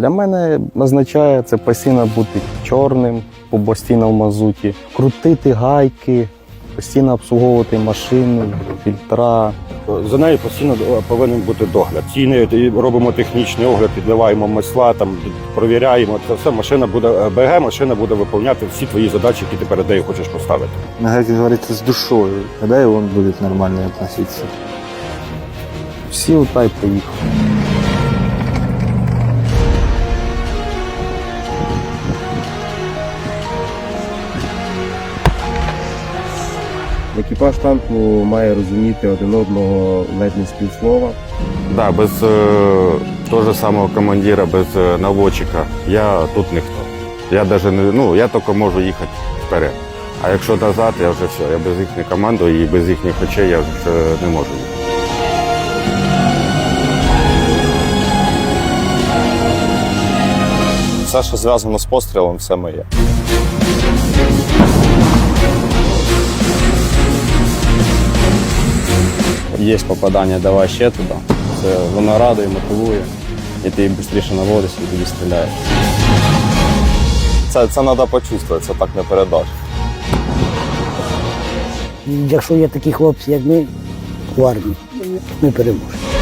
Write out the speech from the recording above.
Для мене означає це постійно бути чорним, постійно в мазуті, крутити гайки, постійно обслуговувати машину, фільтра. За нею постійно е, повинен бути догляд. Ціни робимо технічний огляд, підливаємо масла, там провіряємо. Це все машина буде е, БГ, машина буде виконувати всі твої задачі, які ти перед нею хочеш поставити. Как говорится, с душой. Тогда и он будет нормально относиться. Всі отай поїхали. Екіпаж танку має розуміти один одного ледь не з півслова. Да, без е, того ж самого командира, без е, наводчика я тут ніхто. Я даже не ну я тільки можу їхати вперед. А якщо назад, я вже все. Я без їхньої команди і без їхніх очей я вже не можу їхати. Все, що зв'язано з пострілом, все моє. Є попадання, давай ще туди. Це воно радує, мотивує, і ти швидше наводишся і тоді стріляєш. Це, це треба почувствувати, це так не передаш. Якщо є такі хлопці, як ми в армії, ми переможемо.